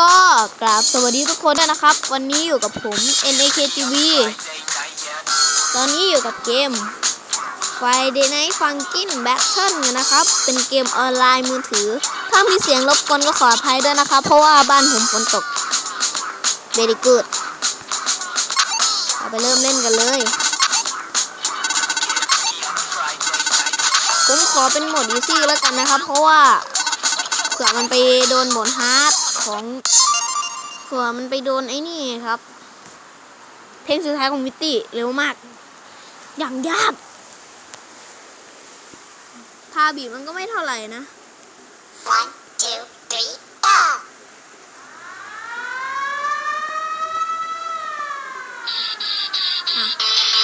ก็กราบสวัสดีทุกคนด้วยนะครับ วันนี้อยู่กับผม NAKTV ตอนนี้อยู่กับเกม Friday Night Funkin' Battle นะครับ เป็นเกมออนไลน์มือถือ ถ้ามีเสียงรบกวนก็ขออภัยด้วยนะครับ เพราะว่าบ้านผมฝนตก Very good เราไปเริ่มเล่นกันเลย ผมขอเป็นโหมด easy แล้วกันนะครับ เพราะว่าเผื่อมันไปโดนโหมดฮาร์ด ของเผื่อมันไปโดนไอ้นี่ครับ เพลงสุดท้ายของมิตตี้เร็วมาก อย่างยากทาบีมันก็ไม่เท่าไหร่นะ One, two, three, go!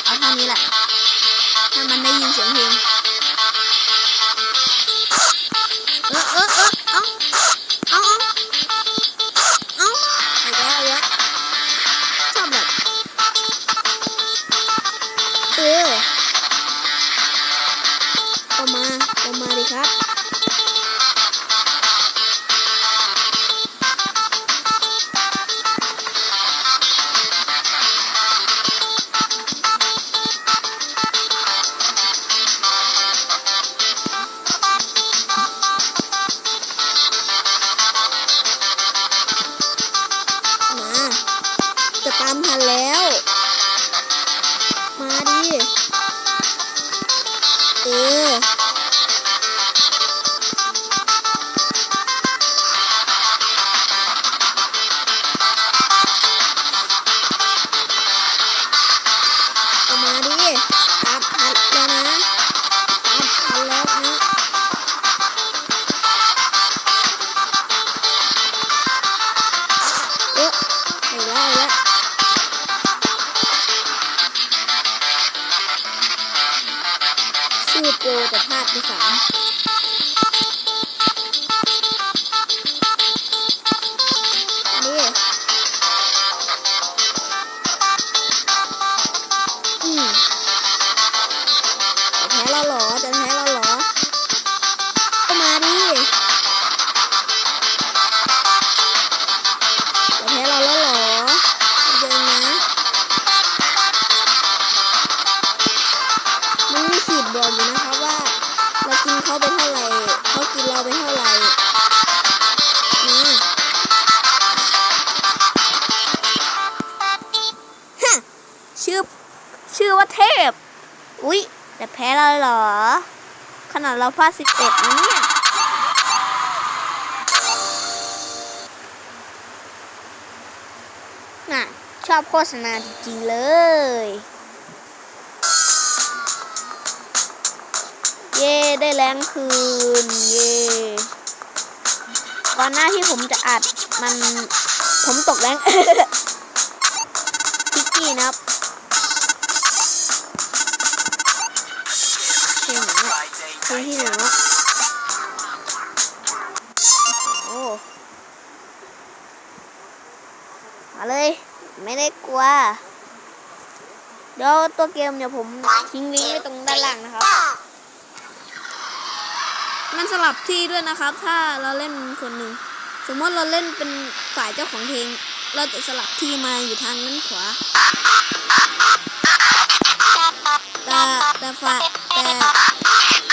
เอาเท่านี้แหละให้มันได้ยินเสียงเพลง เอามาเอามาดิครับ เอาแล้วเอาแล้วชื่อโปรแต่ภาพที่สาม เขาไปเท่าไหร่เขากินเราไปเท่าไหร่นะฮะชื่อ ชื่อว่าเทพ อุ๊ย แต่แพ้เราเหรอ ขนาดเราพลาดสิบเอ็ดนะเนี่ยน่ะ ชอบโฆษณาจริงๆเลย เย่ได้แรงคืน เย่ก่อนหน้าที่ผมจะอัดมันผมตกแรงพิกกี้นะครับเพลงไหนะเพลงที่ไหนวะโอ้มาเลย ไม่ได้กลัวเดี๋ยวตัวเกมเดี๋ยวผมทิ้งลิงก์ไว้ตรงด้านล่างนะครับ มันสลับที่ด้วยนะครับ ถ้าเราเล่นคนหนึ่ง สมมติเราเล่นเป็นฝ่ายเจ้าของเพลง เราจะสลับที่มาอยู่ทางด้านขวา แต่แต่ฝ่ายแต่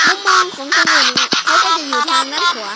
มุมมองของคนอื่นเขาก็จะอยู่ทางด้านขวา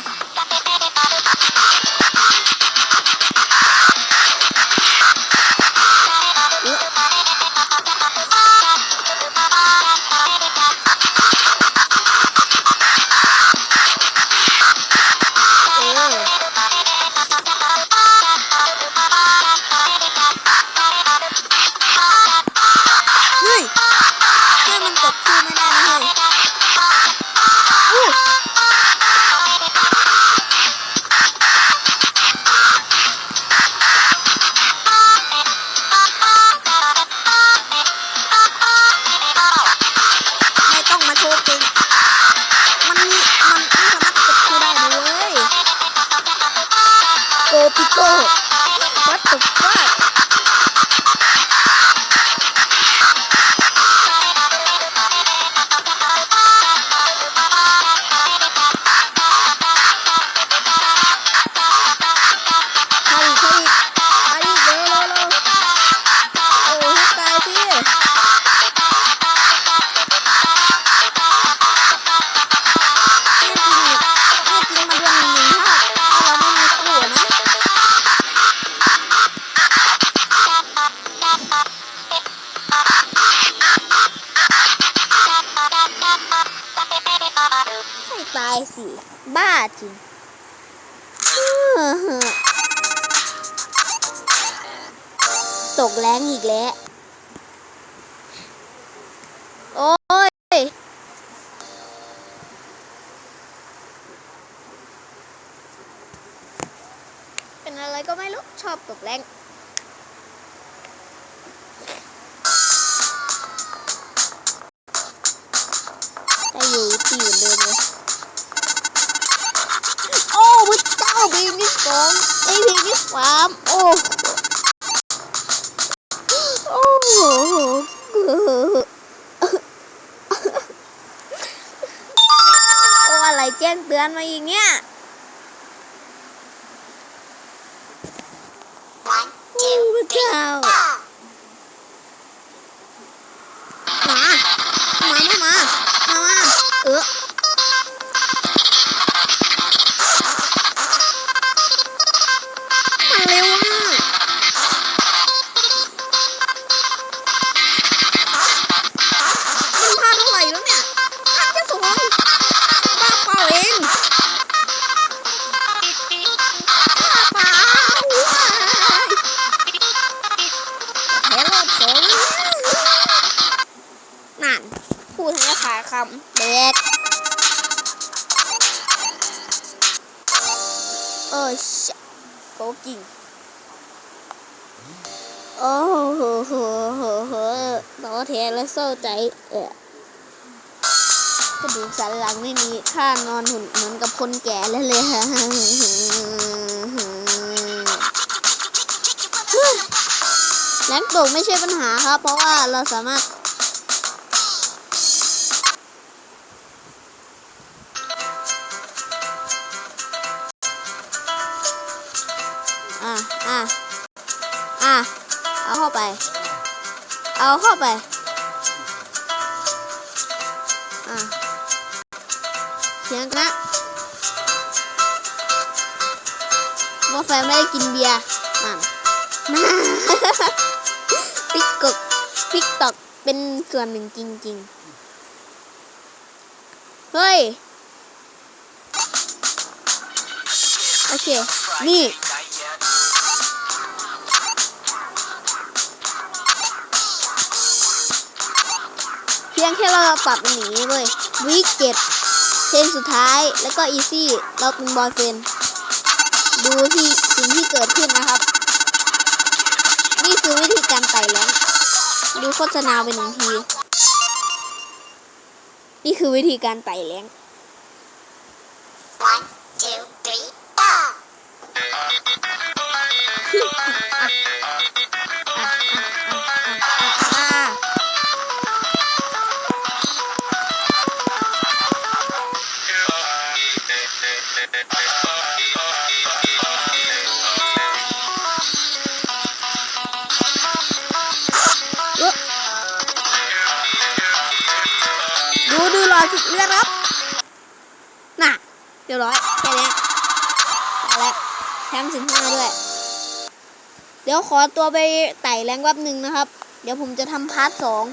ตายสิ บ้าจริงตกแรงอีกแล้ว โอ้ย เป็นอะไรก็ไม่รู้ ชอบตกแรง รแจ้งเตือนมาอีกเนี่ย One, โอ้ two, พร คำเด็กเออชะโกกิ่งโอ้โหโหโหโหท้อแท้และเศร้าใจ เออกระดูกสันหลังไม่มีข้านอนหุ่นเหมือนกับคนแก่เลยเลยฮะแรงตกไม่ใช่ปัญหาครับ เพราะว่าเราสามารถ เอาเข้าไป อะเสียงนะว่าแฟนไม่ได้กินเบียร์นั่นมาติ๊กกกติ๊กตอกเป็นส่วนหนึ่งจริง ๆ เฮ้ย โอเค นี่ แค่เราปรับเป็นอย่างนี้เว้ยวิกเก็ดเพลงสุดท้ายแล้วก็อีซี่เราเป็นบอยเฟนดูที่สิ่งที่เกิดขึ้นนะครับ นี่คือวิธีการไต่แรงดูโฆษณาไปหนึ่งที นี่คือวิธีการไต่แรง ดูดูรอจุดเลือดรับน่ะเรียบร้อยแค่นี้เอาละแชมป์สิบห้าด้วย เดี๋ยวขอตัวไปไต่แรงแป๊บหนึ่งนะครับ เดี๋ยวผมจะทำพาร์ทสอง